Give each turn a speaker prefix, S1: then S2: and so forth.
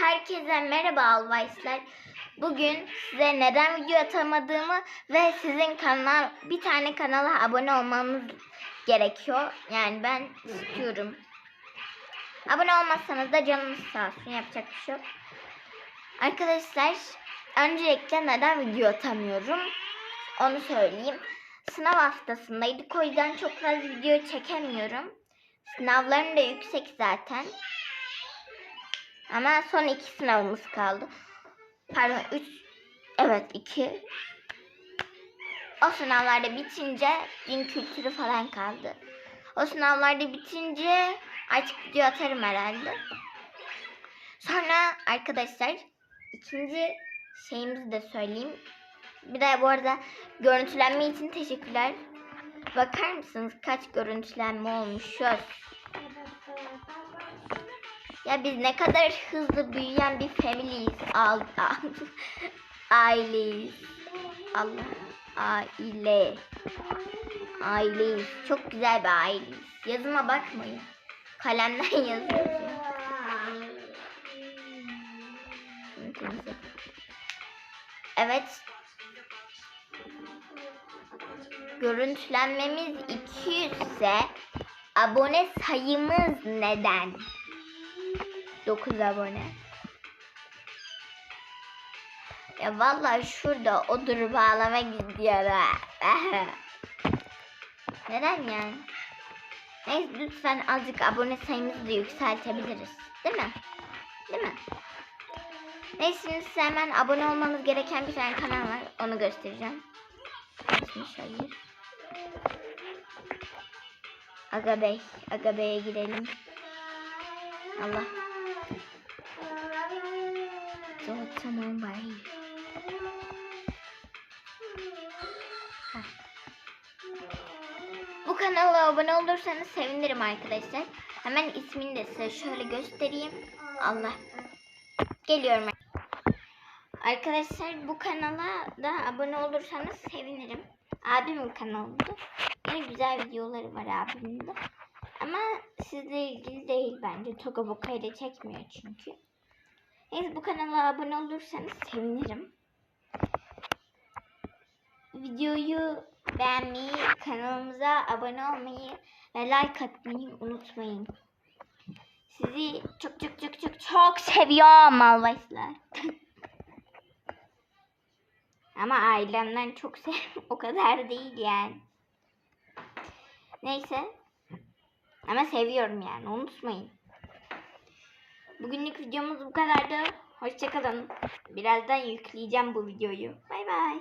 S1: Herkese merhaba Alvayslar. Bugün size neden video atamadığımı ve sizin kanal bir tane kanala abone olmanız gerekiyor. Yani ben istiyorum. Abone olmazsanız da canınız sağ olsun. Yapacak bir şey yok. Arkadaşlar öncelikle neden video atamıyorum onu söyleyeyim. Sınav haftasındaydık o yüzden çok fazla video çekemiyorum. Sınavlarım da yüksek zaten. Ama son iki sınavımız kaldı. Pardon üç. Evet iki. O sınavlarda bitince din kültürü falan kaldı. O sınavlarda bitince artık video atarım herhalde. Sonra arkadaşlar ikinci şeyimizi de söyleyeyim. Bir de bu arada görüntülenme için teşekkürler. Bakar mısınız kaç görüntülenme olmuş? Ya biz ne kadar hızlı büyüyen bir familyyiz. Al. Aileyiz. Allah. Aile. Aileyiz. Çok güzel bir aileyiz. Yazıma bakmayın. Kalemden temizle. Evet. Görüntülenmemiz 200 ise abone sayımız neden? 9 abone. Ya vallahi şurada odur bağlama gidiyor ha. Neden yani? Neyse lütfen azıcık abone sayımızı da yükseltebiliriz. Değil mi? Değil mi? Neyse şimdi size hemen abone olmanız gereken bir tane kanal var. Onu göstereceğim. İsmi hayır. Aga Bey. Aga Bey'e gidelim. Allah. Tamam bay. Bu kanala abone olursanız sevinirim arkadaşlar. Hemen ismini de size şöyle göstereyim. Allah. Geliyorum. Arkadaşlar bu kanala da abone olursanız sevinirim. Abimin kanalıdır. Yine güzel videoları var abimin de. Ama sizle ilgili değil bence. Toga Boka ile çekmiyor çünkü. Neyse bu kanala abone olursanız sevinirim. Videoyu beğenmeyi, kanalımıza abone olmayı ve like atmayı unutmayın. Sizi çok çok çok çok çok seviyorum Alvayslar. Ama ailemden çok sev o kadar değil yani. Neyse. Ama seviyorum yani unutmayın. Bugünlük videomuz bu kadardı. Hoşçakalın. Birazdan yükleyeceğim bu videoyu. Bay bay.